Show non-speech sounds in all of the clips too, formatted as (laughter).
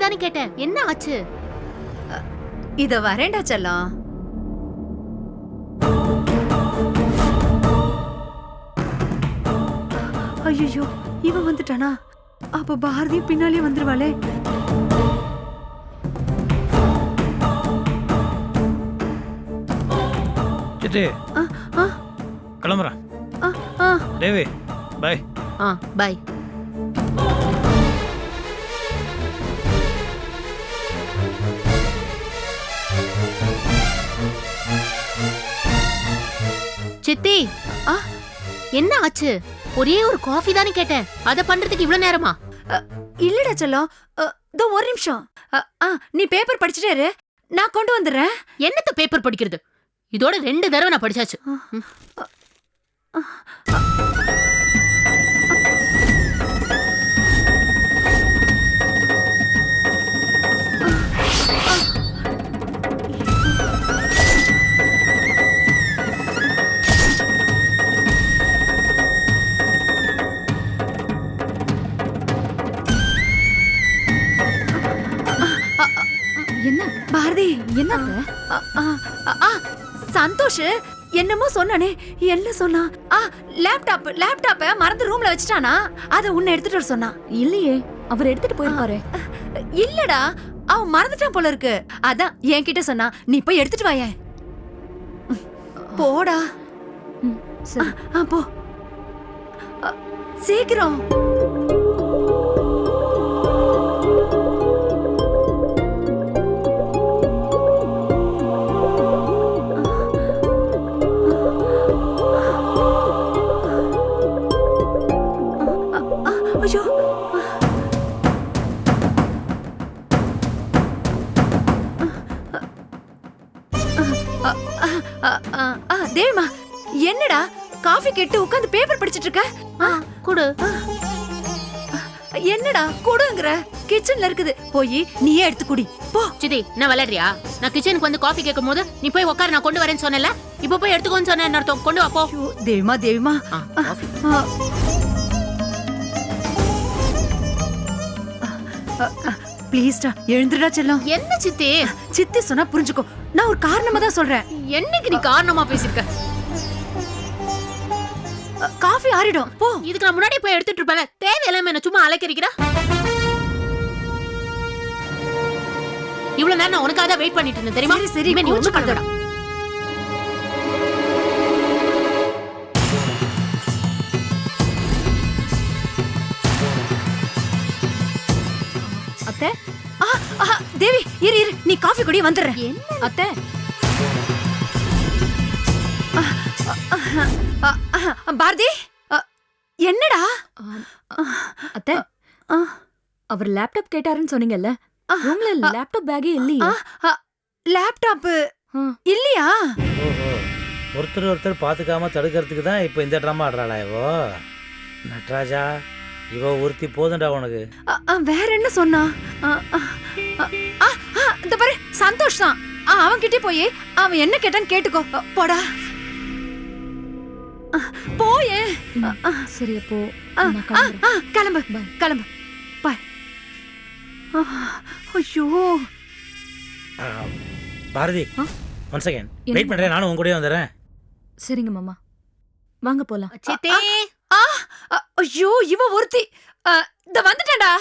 சித்தி காஃபி தானே கேட்டேன். என்ன ஆச்சு? இத வரேன்டா செல்லம். ஐயோ இவன் வந்துட்டானா? அப்ப பாரதி பின்னாலே வந்துருவாளே. சித்தி. ஆ, ஆ, கிளம்புறேன். ஆ, ஆ. தேவி பை ஆ பை என்ன ஆச்சு? ஒரே ஒரு காஃபி தானே கேட்டேன். அத பண்றதுக்கு இவ்ளோ நேரமா? இல்லடா செல்லம். இதோ ஒரு நிமிஷம். நீ பேப்பர் படிச்சுட்டே இரு. நான் கொண்டு வந்துடுறேன். என்னத்த பேப்பர் படிக்கிறது? இதோட ரெண்டு தடவை நான் படிச்சாச்சு. சந்தோஷ் என்னமோ சொன்னானே என்ன சொன்னா ஆ லேப்டாப் லேப்டாப்ப மறந்து ரூம்ல வச்சுட்டானா? அத உன்னை எடுத்துட்டு வர சொன்னான். இல்லையே அவர் எடுத்துட்டு போயிருப்பாரு. இல்லடா அவன் மறந்துட்டான் போல இருக்கு. அதான் என்கிட்ட சொன்னா நீ போய் எடுத்துட்டு வாயேன் போடா. போ. சீக்கிரம். கேட்டு உட்கார்ந்து பேப்பர் படிச்சிட்டு இருக்க? குடு. என்னடா கொடுங்கற? கிச்சன்ல இருக்குது. போய் நீயே எடுத்து குடி. போ. சித்தி நான் விளையாடுறியா? நான் கிச்சனுக்கு வந்து காஃபி கேட்கும் போது நீ போய் உட்காரு நான் கொண்டு வரேன்னு சொன்னேன்ல? இப்போ போய் எடுத்துக்கோன்னு அர்த்தம்? கொண்டு வா போ. தேவிமா தேவிமா. ப்ளீஸ்டா எழுந்துடா செல்லம். என்ன சித்தி? சித்தி சொன்னா புரிஞ்சுக்கோ. நான் ஒரு காரணமா தான் சொல்றேன். என்னைக்கு நீ காரணமா பேசிருக்க அ, காஃபி ஆறிடும். போ. இதுக்கு நான் முன்னாடி போய் எடுத்துட்டு இருப்பேன் தேவையில்லாம என்ன சும்மா அலைக்கறிக்கிறா? இவ்வளவு நேரம் நான் உனக்காக வெயிட் பண்ணிட்டு இருந்தேன் தெரியுமா? சரி, நீ. பண்ண வேண்டாம். அத்தை. தேவி இரு இரு. நீ காஃபி குடி வந்துடுறேன். என்ன அத்தை. பாரதி? என்னடா? அத்தை அவர் லேப்டாப் கேட்டாருன்னு சொன்னீங்கல்ல ரூம்ல லேப்டாப் பேக்கே இல்லையே? லேப்டாப். இல்லையா? ஓஹோ ஒருத்தர் ஒருத்தர் பார்த்துக்காம தடுக்கிறதுக்கு தான் இப்போ இந்த ட்ராமா ஆடுறாளா இவோ? நட்ராஜா இவ ஒருத்தி போதும்டா உனக்கு. வேற என்ன சொன்னா? இந்த பாரு சந்தோஷ் தான். ஆ, அவன்கிட்டயே போய் அவன் என்ன கேட்டான்னு கேட்டுக்கோ. போடா. போயே. சரி அப்போ கிளம்பு. கிளம்பு. பாய் ஐயோ. ஆ, பாரதி? ஒன் செகண்ட் என்ன? வெயிட் பண்ணுறேன் நானும் உங்க கூடயே வந்துடுறேன். சரிங்க மாமா. வாங்க போலாம். ஐயோ இவ ஒருத்தி. அ, இந்த வந்துட்டேன்டா.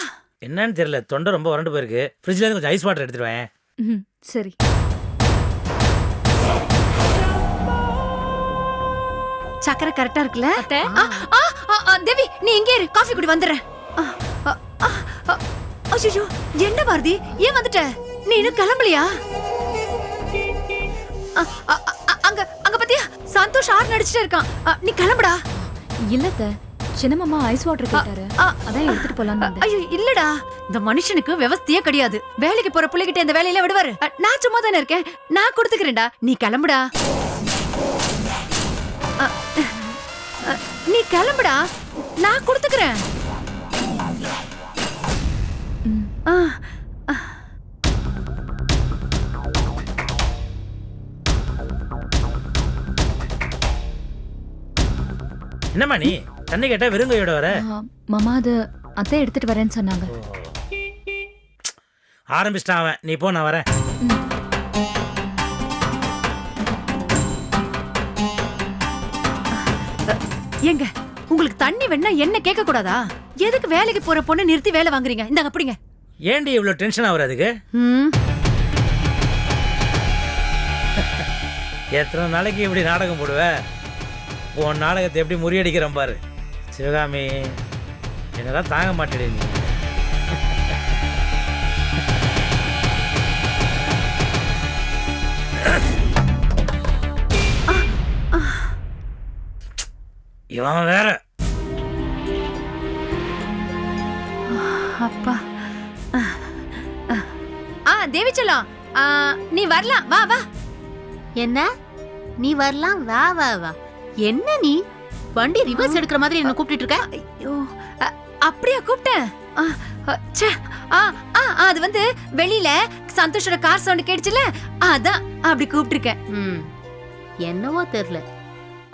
என்னன்னு தெரியல தொண்டை ரொம்ப வறண்டு போயிருக்கு. ஃப்ரிட்ஜ்ல இருந்து கொஞ்சம் ஐஸ் வாட்டர் எடுத்துருவேன் ம், சரி. சக்கரை கரெக்டா இருக்குல்ல? தேவி நீ இங்கே இரு. காஃபி குடி வந்துடுறேன். அச்சச்சோ, என்ன பாரதி? ஏன் வந்துட்ட? நீ இன்னும் கிளம்பலையா? அங்க அங்க பாத்தியா? சந்தோஷ் ஆறு நடிச்சிட்டே இருக்கான். நீ கிளம்புடா. இல்ல அத்தை. சின்ன மாமா ஐஸ் வாட்டர் கேட்டாரு. அதான் எடுத்துட்டு வந்தேன். ஐயோ இல்லடா. இந்த மனுஷனுக்கு விவஸ்தையே கிடையாது. வேலைக்கு போற பிள்ளைகிட்ட இந்த வேலையில விடுவாரு. நான் சும்மா தானே இருக்கேன். நான் கொடுத்துக்கிறேன்டா. நீ கிளம்புடா. நீ கிளம்புடா. நான் கொடுத்துக்கிறேன். என்னம்மா நீ? தண்ணி கேட்டா வெறுங்கையோட வர? மாமா அது அத்தை எடுத்துட்டு வரேன்னு சொன்னாங்க. ஆரம்பிச்சிட்டான் அவன். நீ போ நான் வரேன். ஏங்க உங்களுக்கு தண்ணி வேணா என்ன கேட்க கூடாதா எதுக்கு வேலைக்கு போற பொண்ணை நிறுத்தி வேலை வாங்குறீங்க? இந்தாங்க அப்படிங்க ஏன்டி இவ்வளோ டென்ஷன் ஆகுற அதுக்கு? ம். எத்தனை நாளைக்கு இப்படி நாடகம் போடுவ? உன் நாடகத்தை எப்படி முறியடிக்கிறேன் பாரு. சிவகாமி என்னதான் தாங்க மாட்டேடி நீ. இவன் வேற. அப்பா. ஆ தேவி செல்லம். ஆ, நீ வரலாம். வா வா. என்ன? நீ வரலாம்? வா வா வா. என்ன நீ? வண்டி ரிவர்ஸ் எடுக்கிற மாதிரி என்ன கூப்பிட்டு இருக்க? ஐயோ. அ, அப்படியா கூப்பிட்டேன்? ஆ, அ, ச்சே. ஆ, ஆ, ஆ, அது வந்து வெளியில சந்தோஷோட கார் சவுண்ட் கேட்டுச்சுல அதான் அப்படி கூப்பிட்டிருக்கேன். ம். என்னவோ தெரியல.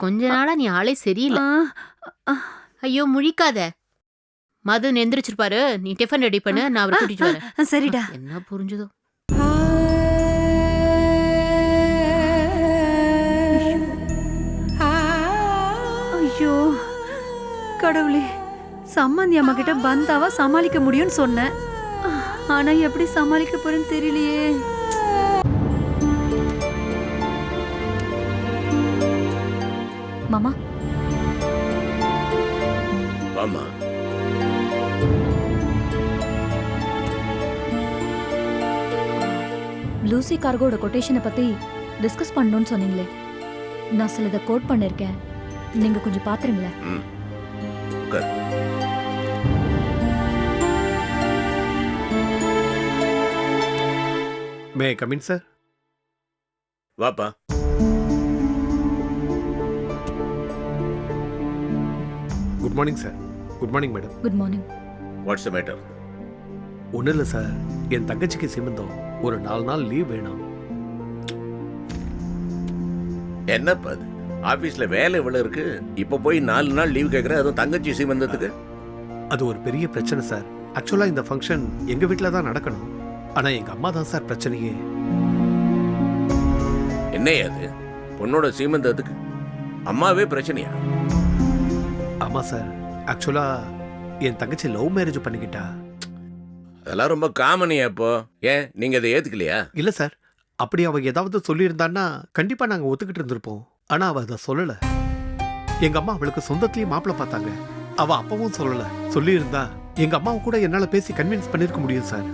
கொஞ்ச நாளா நீ ஆளே சரியில்லை. ஐயோ முழிக்காத. மது எந்திரிச்சிருப்பாரு நீ டிஃபன் ரெடி பண்ணு. நான் அவரை கூட்டிட்டு வரேன். சரிடா. என்ன புரிஞ்சுதோ. ஐயோ கடவுளே. சம்மந்தி அம்மா கிட்ட பந்தாவா சமாளிக்க முடியும்னு சொன்னேன். ஆனா எப்படி சமாளிக்க போறேன்னு தெரியலையே. மாமா? வாமா லூசி கார்கோட கொட்டேஷனை பத்தி டிஸ்கஸ் பண்ணணும்னு சொன்னீங்களே. நான் சிலதை கோட் பண்ணிருக்கேன். நீங்க கொஞ்சம் உட்கார். மே கமின் சார் வாப்பா. Good morning sir good morning madam good morning what's matter ஒன்றும் இல்லை சார் என் தங்கச்சிக்கு சிமந்தம் ஒரு நாலு நாள் லீவ் வேணும். என்னப்பா அது? ஆபீஸ்ல வேலை இவ்வளவு இருக்கு. இப்ப போய் நாலு நாள் லீவ் கேக்குற அதுவும் தங்கச்சி சீமந்தத்துக்கு அது ஒரு பெரிய பிரச்சனை சார் ஆக்சுவலாக இந்த ஃபங்க்ஷன் எங்கள் வீட்டில் தான் நடக்கணும். ஆனால் எங்கள் அம்மா தான் சார் பிரச்சனையே. என்னையா அது? பொண்ணோட சீமந்தத்துக்கு அம்மாவே பிரச்சனையா? ஆமாம் சார். ஆக்சுவலாக என் தங்கச்சி லவ் மேரேஜ் பண்ணிக்கிட்டா. அதெல்லாம் ரொம்ப காமனியா இப்போ. ஏன்? நீங்க அதை ஏத்துக்கலையா? இல்லை சார். அப்படி அவ ஏதாவது சொல்லியிருந்தான்னா கண்டிப்பாக நாங்கள் ஒத்துக்கிட்டு இருந்திருப்போம். ஆனால் அவள் அதை சொல்லலை. எங்கள் அம்மா அவளுக்கு சொந்தத்திலேயே மாப்பிள்ளை பார்த்தாங்க. அவள் அப்பவும் சொல்லலை. சொல்லியிருந்தா எங்கள் அம்மாவை கூட என்னால் பேசி கன்வின்ஸ் பண்ணியிருக்க முடியும் சார்.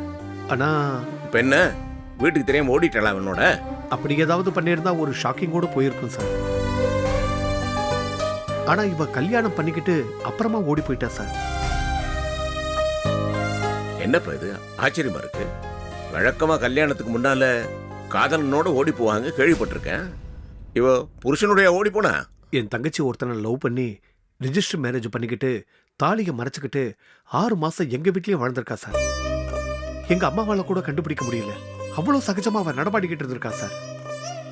ஆனால் இப்ப என்ன? வீட்டுக்கு தெரியாம ஓடிட்டலாம் அவனோட? அப்படி ஏதாவது பண்ணியிருந்தா ஒரு ஷாக்கிங் கூட போயிருக்கும் சார். ஆனா இவ கல்யாணம் பண்ணிக்கிட்டு அப்புறமா ஓடி போயிட்டா சார். என்னப்பா இது? ஆச்சரியமா இருக்கு. வழக்கமா கல்யாணத்துக்கு முன்னால காதலனோட ஓடி போவாங்க கேள்விப்பட்டிருக்கேன். இவ புருஷனுடைய ஓடி போனா? என் தங்கச்சி ஒருத்தனை லவ் பண்ணி ரிஜிஸ்டர் மேரேஜ் பண்ணிக்கிட்டு தாலியை மறைச்சுக்கிட்டு ஆறு மாசம் எங்க வீட்லயே வாழ்ந்திருக்கா சார். எங்க அம்மாவால கூட கண்டுபிடிக்க முடியல. அவ்வளவு சகஜமா அவ நடமாடிக்கிட்டு இருந்திருக்கா சார்.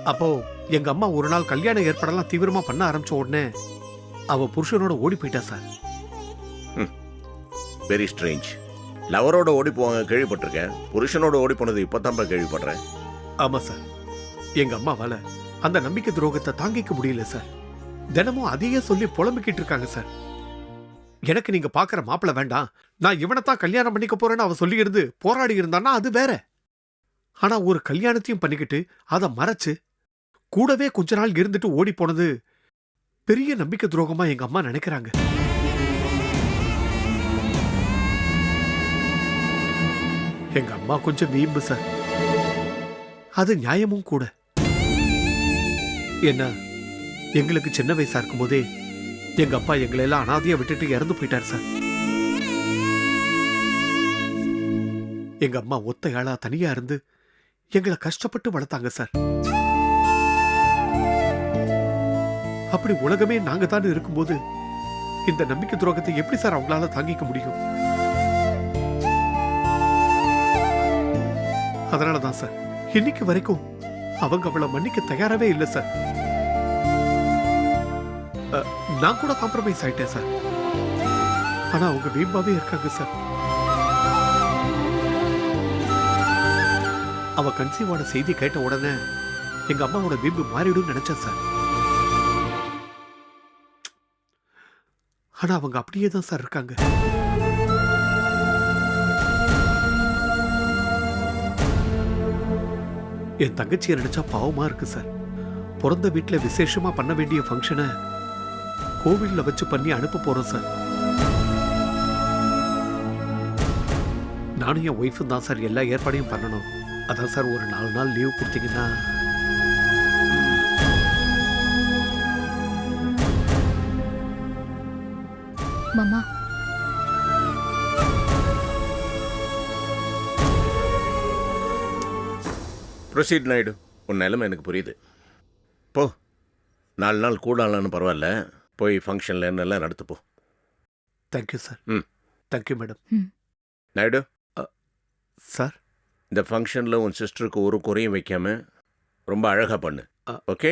அப்போ எங்க அம்மா ஒரு நாள் கல்யாண ஏற்பாடெல்லாம் தீவிரமா பண்ண ஆரம்பிச்ச உடனே அவ புருஷனோட ஓடி போயிட்டா சார். வெரி ஸ்ட்ரேஞ்ச் லவரோட ஓடி போவாங்க கேள்விப்பட்டிருக்கேன். புருஷனோட ஓடி போனது இப்போதான்ப்பா கேள்விப்படுறேன். ஆமா சார். எங்க அம்மாவால அந்த நம்பிக்கை துரோகத்தை தாங்கிக்க முடியல சார். தினமும் அதையே சொல்லி புலம்பிக்கிட்டு இருக்காங்க சார். எனக்கு நீங்க பாக்குற மாப்பிள வேண்டாம். நான் இவனைத்தான் கல்யாணம் பண்ணிக்க போறேன்னு அவ சொல்லி இருந்து போராடி இருந்தான்னா அது வேற. ஆனா ஒரு கல்யாணத்தையும் பண்ணிக்கிட்டு அதை மறைச்சு கூடவே கொஞ்ச நாள் இருந்துட்டு ஓடி போனது பெரிய நம்பிக்கை துரோகமா எங்க அம்மா நினைக்கிறாங்க. எங்க அம்மா கொஞ்சம் வீம்பு சார். அது நியாயமும் கூட. என்ன எங்களுக்கு சின்ன வயசா இருக்கும்போதே எங்க அப்பா எங்களை எல்லாம் அனாதையா விட்டுட்டு இறந்து போயிட்டார் சார். எங்க அம்மா ஒத்தையாளா தனியா இருந்து எங்களை கஷ்டப்பட்டு வளர்த்தாங்க சார். அப்படி உலகமே நாங்க தான் இருக்கும்போது இந்த நம்பிக்கை துரோகத்தை எப்படி சார் அவங்களால தாங்கிக்க முடியும்? அதனாலதான் சார் இன்னைக்கு வரைக்கும் அவங்க அவளை மன்னிக்க தயாராகவே இல்லை சார். நான் கூட காம்ப்ரமைஸ் ஆயிட்டேன் சார். ஆனா அவங்க வீம்பாவே இருக்காங்க சார். அவ கன்சீவான செய்தி கேட்ட உடனே எங்க அம்மாவோட வீம்பு மாறிடும் நினைச்சேன் சார். ஆனால் அவங்க அப்படியே தான் சார் இருக்காங்க. என் தங்கச்சியை நினைச்சா பாவமா இருக்கு சார். பிறந்த வீட்டில் விசேஷமா பண்ண வேண்டிய ஃபங்க்ஷனை கோவிலில் வச்சு பண்ணி அனுப்ப போறோம் சார். நானும் என் ஒய்ஃபும் தான் சார் எல்லா ஏற்பாடையும் பண்ணணும். அதான் சார் ஒரு நாலு நாள் லீவ் கொடுத்தீங்கன்னா ப்ரொசீட் நாயுடு உன் நிலைமை எனக்கு புரியுது. போ. நாலு நாள் கூடாலான்னு பரவாயில்ல. போய் ஃபங்க்ஷனில் என்னெல்லாம் நடத்து போ. தேங்க்யூ சார் ம். Thank you madam Naidu sir இந்த ஃபங்க்ஷனில் உன் சிஸ்டருக்கு ஒரு குறையும் வைக்காம ரொம்ப அழகாக பண்ணு. ஆ. ஓகே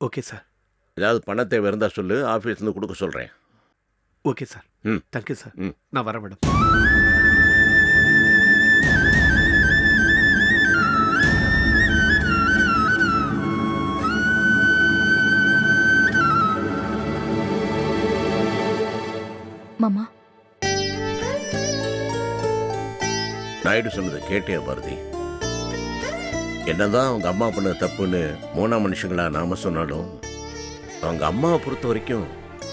ஓகே சார் ஏதாவது பண தேவை இருந்தால் சொல்லு ஆஃபீஸ்லேருந்து கொடுக்க சொல்கிறேன் ஓகே சார் ம். தேங்க்யூ சார் ம். நான் வரேன் மேடம் மாமா. நாயுடு சொன்னதை கேட்டே பாரதி. என்னதான் அவங்க அம்மா பண்ண தப்புன்னு மூணாம் மனுஷங்களா நாம சொன்னாலும் அவங்க அம்மாவை பொறுத்த வரைக்கும்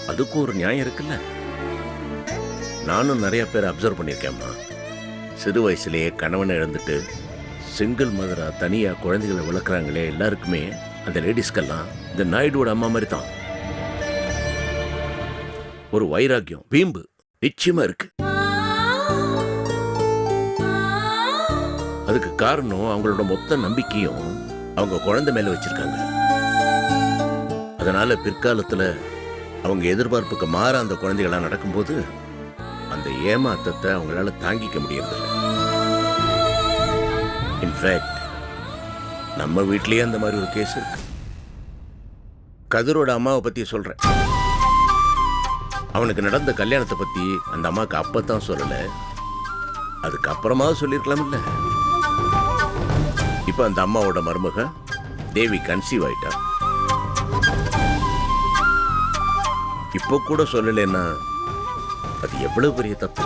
அதுக்கும் ஒரு நியாயம் இருக்குல்ல? நானும் நிறைய பேர் அப்சர்வ் பண்ணியிருக்கேம்மா. சிறு வயசுலேயே கணவனை இழந்துட்டு சிங்கிள் மதராக தனியாக குழந்தைகளை வளர்க்குறாங்களே எல்லாருக்குமே அந்த லேடிஸ்க்கெல்லாம் இந்த நாயுடுவோட அம்மா மாதிரி தான் ஒரு வைராக்கியம் வீம்பு. நிச்சயமா இருக்கு. அதுக்கு காரணம் அவங்களோட மொத்த நம்பிக்கையும் அவங்க குழந்தை மேல வச்சிருக்காங்க. அதனால பிற்காலத்துல அவங்க எதிர்பார்ப்புக்கு மாற அந்த குழந்தைகளாக நடக்கும்போது அந்த ஏமாத்தத்தை அவங்களால தாங்கிக்க முடியறதில்லை. இன்ஃபேக்ட் நம்ம வீட்லயே அந்த மாதிரி ஒரு கேஸ் இருக்கு. கதிரோட அம்மாவை பத்தி சொல்றேன். அவனுக்கு நடந்த கல்யாணத்தை பத்தி அந்த அம்மாவுக்கு அப்பதான் சொல்லல. அதுக்கப்புறமா சொல்லியிருக்கலாம் இல்ல இப்ப அந்த அம்மாவோட மருமக தேவி கன்சீவ் ஆயிட்டா. இப்போ கூட சொல்லலைன்னா அது எவ்வளவு பெரிய தப்பு?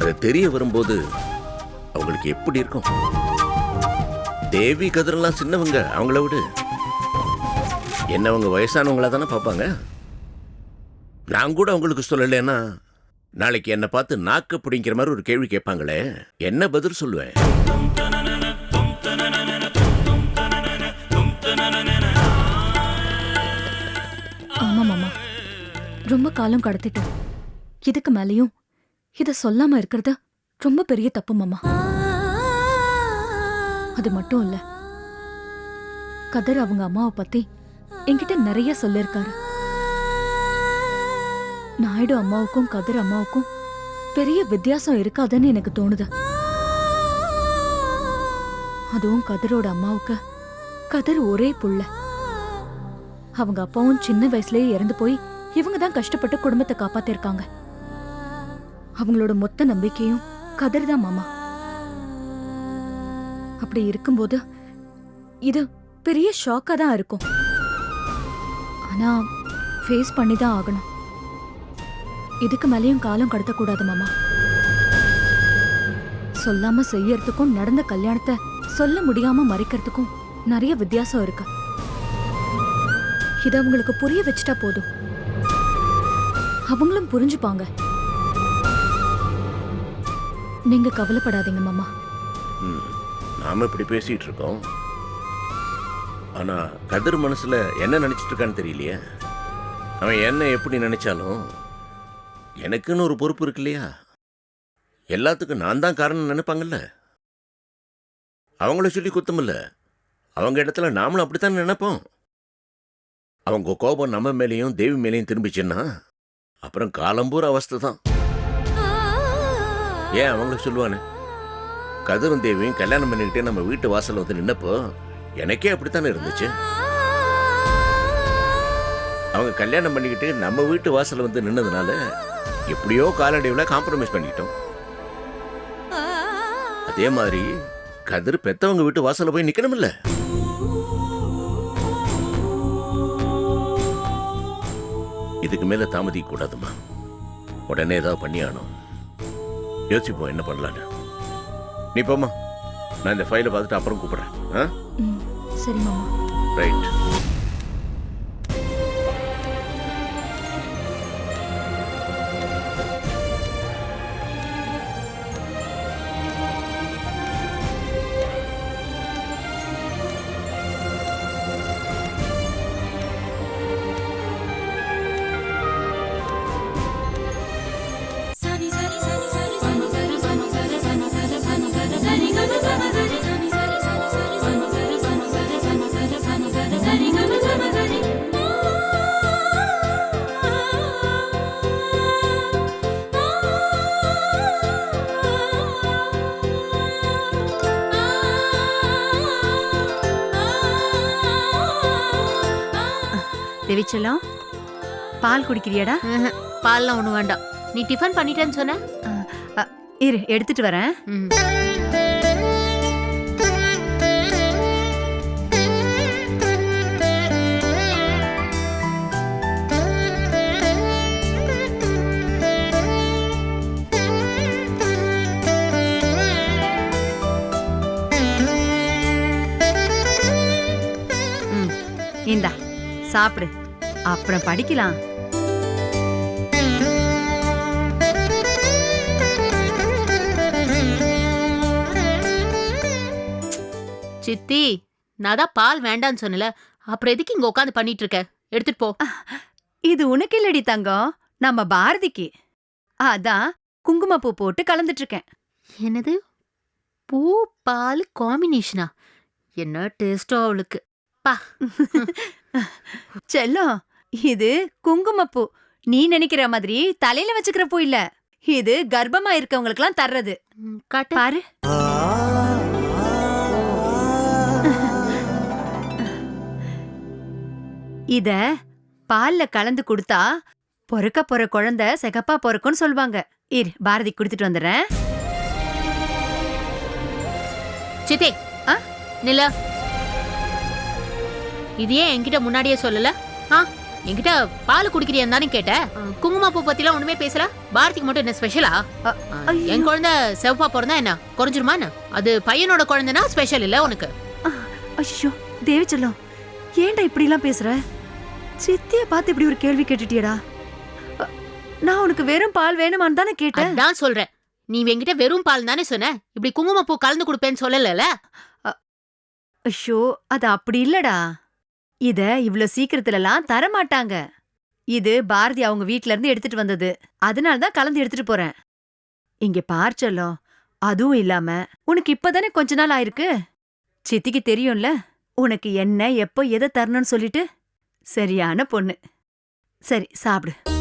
அது தெரிய வரும்போது அவங்களுக்கு எப்படி இருக்கும்? தேவி கதிரெல்லாம் சின்னவங்க அவங்கள விடு. என்னவங்க வயசானவங்களா தானே பார்ப்பாங்க? நான் கூட அவங்களுக்கு சொல்லலைன்னா நாளைக்கு என்னை பார்த்து நாக்கு பிடிங்கிற மாதிரி ஒரு கேள்வி கேட்பாங்களே என்ன பதில் சொல்லுவேன்? ஆமா மாமா. ரொம்ப காலம் கடத்திட்டோம். இதுக்கு மேலயும் இதை சொல்லாம இருக்கிறது ரொம்ப பெரிய தப்பு மாமா. அது மட்டும் இல்ல கதர் அவங்க அம்மாவை பத்தி என்கிட்ட நிறைய சொல்லிருக்காரு நாயுடு அம்மாவுக்கும் கதிர் அம்மாவுக்கும் பெரிய வித்தியாசம் இருக்காதுன்னு எனக்கு தோணுது. அதுவும் கதிரோட அம்மாவுக்கு. கதிர் ஒரே புள்ள. அவங்க அப்பாவும் சின்ன வயசுலயே இறந்து போய் இவங்க தான் கஷ்டப்பட்டு குடும்பத்தை காப்பாத்திருக்காங்க. அவங்களோட மொத்த நம்பிக்கையும் கதிர் தான் மாமா. அப்படி இருக்கும்போது இது பெரிய ஷாக்கா தான் இருக்கும். ஆனா ஃபேஸ் பண்ணி தான் ஆகணும். இதுக்கு மேலேயும் காலம் கடத்தக்கூடாது மாமா. சொல்லாம செய்யறதுக்கும் நடந்த கல்யாணத்தை சொல்ல முடியாம மறைக்கிறதுக்கும் நிறைய வித்தியாசம் இருக்கு. இத அவங்களுக்கு புரிய வச்சுட்டா போதும். அவங்களும் புரிஞ்சுப்பாங்க. நீங்க கவலைப்படாதீங்க மாமா. நாம இப்படி பேசிட்டு இருக்கோம். ஆனா கதிர் மனசுல என்ன நினைச்சிட்டு இருக்கான்னு தெரியலையே. அவன் என்ன எப்படி நினைச்சாலும் எனக்குன்னு ஒரு பொறுப்பு இருக்கு இல்லையா? எல்லாத்துக்கும் நான் தான் காரணம் நினைப்பாங்கல்ல? அவங்கள சொல்லி குத்தமில்ல அவங்க இடத்துல நாமளும் அப்படித்தான் நினைப்போம்? அவங்க கோபம் நம்ம மேலேயும் தேவி மேலேயும் திரும்பிச்சுன்னா அப்புறம் காலம்பூர் அவஸ்தை தான். ஏன் அவங்கள சொல்லுவானே? கதிரும் தேவியும் கல்யாணம் பண்ணிக்கிட்டே நம்ம வீட்டு வாசல் வந்து நின்னப்போ எனக்கே அப்படித்தானே இருந்துச்சு. அவங்க கல்யாணம் பண்ணிக்கிட்டு நம்ம வீட்டு வாசல் வந்து நின்னதுனால எப்படியோ காலடைவில் காம்ப்ரமைஸ் பண்ணிக்கிட்டோம் அதே மாதிரி கதிர் பெத்தவங்க வீட்டு வாசல்ல போய் நிக்கணும்ல. இதுக்கு மேல தாமதிக்க கூடாதுமா. உடனே ஏதாவது பண்ணியானோம் யோசிப்போம் என்ன பண்ணலான்னு நீ போம்மா. நான் இந்த ஃபைலை பார்த்துட்டு அப்புறம் கூப்பிடுறேன். ஆ? சரி மாமா. ரைட் தேவிச்செல்லம் பால் குடிக்கிறியாடா. பால்லாம் ஒண்ணும் வேண்டாம். நீ டிஃபன் பண்ணிட்டேன்னு சொன்ன. இரு எடுத்துட்டு வரேன். இந்தா சாப்பிடு. அப்புறம் படிக்கலாம். சித்தி நான் தான் பால் வேண்டான்னு சொன்னல அப்புறம் எதுக்கு இங்க உட்காந்து பண்ணிட்டு இருக்க? எடுத்துட்டு போ. இது உனக்கு இல்லடி தங்கம் நம்ம பாரதிக்கு. அதான் குங்குமப்பூ போட்டு கலந்துட்டு இருக்கேன். என்னது? பூ பால் காம்பினேஷனா என்ன டேஸ்டோ அவளுக்கு. பா. (laughs) செல்லம் இது குங்குமப்பூ. நீ நினைக்கிற மாதிரி தலையில வச்சுக்கிற பூ இல்ல. இது கர்ப்பமா இருக்கவங்களுக்குலாம் தர்றது. பாரு. இத பால்ல கலந்து கொடுத்தா பொறுக்க போற குழந்தை சிகப்பா பொறுக்கும்னு சொல்லுவாங்க இரு பாரதி குடுத்துட்டு வந்துடுறேன். சித்தி? நில இது ஏன் என்கிட்ட முன்னாடியே சொல்லல? ஆ? என்கிட்ட பால் குடிக்கிறியான்னு தானே கேட்டேன் குங்குமப்பூ பத்திலாம் ஒண்ணுமே பேசல. பாரதிக்கு மட்டும் என்ன ஸ்பெஷலா. என் குழந்தை செவப்பா பிறந்தா என்ன? குறைஞ்சிருமா என்ன? அது பையனோட குழந்தைனா ஸ்பெஷல் இல்ல உனக்கு. ஐயோ தேவி செல்லம் ஏன்டா இப்படி எல்லாம் பேசுற? சித்திய பார்த்து இப்படி ஒரு கேள்வி கேட்டுட்டியடா. நான் உனக்கு வெறும் பால் வேணுமான்னு தானே கேட்டேன். அதான் சொல்றேன். நீ என்கிட்ட வெறும் பால் தானே சொன்ன? இப்படி குங்குமப்பூ கலந்து கொடுப்பேன்னு சொல்லல ஐயோ அது அப்படி இல்லடா. இத இவ்ளோ சீக்கிரத்துலலாம் தர மாட்டாங்க இது பாரதி அவங்க வீட்ல இருந்து எடுத்துட்டு வந்தது. அதனால தான் கலந்து எடுத்துட்டு போறேன். இங்க பார் அதுவும் இல்லாம உனக்கு இப்பதானே கொஞ்ச நாள் ஆயிருக்கு? சித்திக்கு தெரியும்ல உனக்கு என்ன எப்போ எதை தரணும்னு சொல்லிட்டு? சரியான பொண்ணு. சரி சாப்பிடு.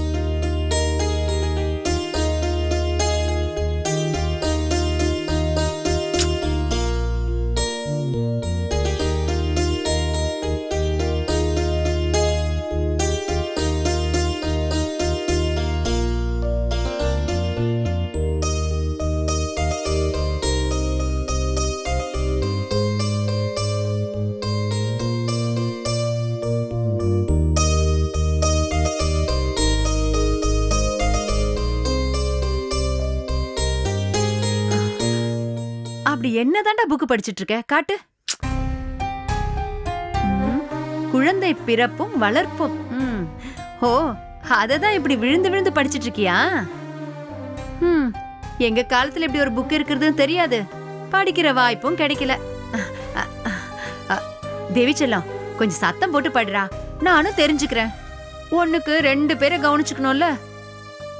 அப்படி என்னதான்டா புக்கு படிச்சிட்டு இருக்க காட்டு குழந்தை பிறப்பும் வளர்ப்பும். ஓ அததான் இப்படி விழுந்து விழுந்து படிச்சிட்டு இருக்கியா ம், எங்க காலத்துல இப்படி ஒரு புக் இருக்கிறதுன்னு தெரியாது. படிக்கிற வாய்ப்பும் கிடைக்கல. தேவி செல்லம் கொஞ்சம் சத்தம் போட்டு படுறா. நானும் தெரிஞ்சுக்கிறேன். ஒண்ணுக்கு ரெண்டு பேரை கவனிச்சுக்கணும்ல?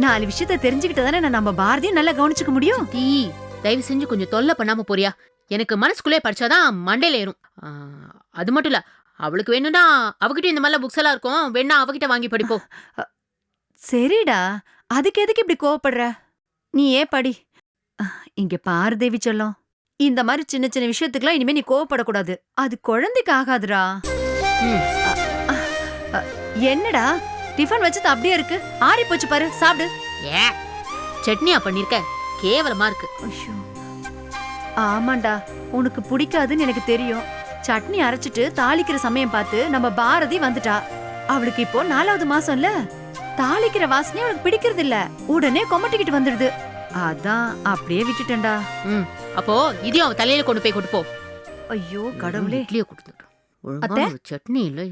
நாலு விஷயத்த தெரிஞ்சுக்கிட்டு தானே நான் நம்ம பாரதியும் நல்லா கவனிச்சுக்க முடியும்? தீ தயவு செஞ்சு கொஞ்சம் தொல்லை பண்ணாம போறியா? எனக்கு மனசுக்குள்ளே படிச்சாதான் மண்டையில ஏறும். அது மட்டும் இல்ல அவளுக்கு வேணும்னா அவகிட்ட இந்த மாதிரிலாம் புக்ஸ் எல்லாம் இருக்கும். வேணா அவகிட்ட வாங்கி படிப்போம் சரிடா. அதுக்கு எதுக்கு இப்படி கோவப்படுற? நீ ஏன் படி இங்க பாரு தேவி செல்லம். இந்த மாதிரி சின்ன சின்ன விஷயத்துக்குலாம் இனிமே நீ கோவப்படக்கூடாது. அது குழந்தைக்கு ஆகாதுடா. என்னடா? டிஃபன் வச்சது அப்படியே இருக்கு. ஆறி போச்சு பாரு சாப்பிடு. ஏ சட்னியா பண்ணிருக்க? கேவலமா இருக்கு. ஐயோ. ஆமாண்டா உனக்கு பிடிக்காதுன்னு எனக்கு தெரியும். சட்னி அரைச்சிட்டு தாளிக்கிற சமயம் பார்த்து நம்ம பாரதி வந்துட்டா. அவளுக்கு இப்போ நாலாவது மாசம்ல. தாளிக்கிற வாசனை அவளுக்கு பிடிக்கிறது இல்ல உடனே கொமட்டிக்கிட்டு வந்துடுது. அதான் அப்படியே விட்டுட்டேன்டா. ம் அப்போ இதையும் அவ தலையில கொண்டு போய் கொடுப்போம். ஐயோ கடவுளே. இட்லியை கொடுத்துட்டோம் சட்னி இல்லை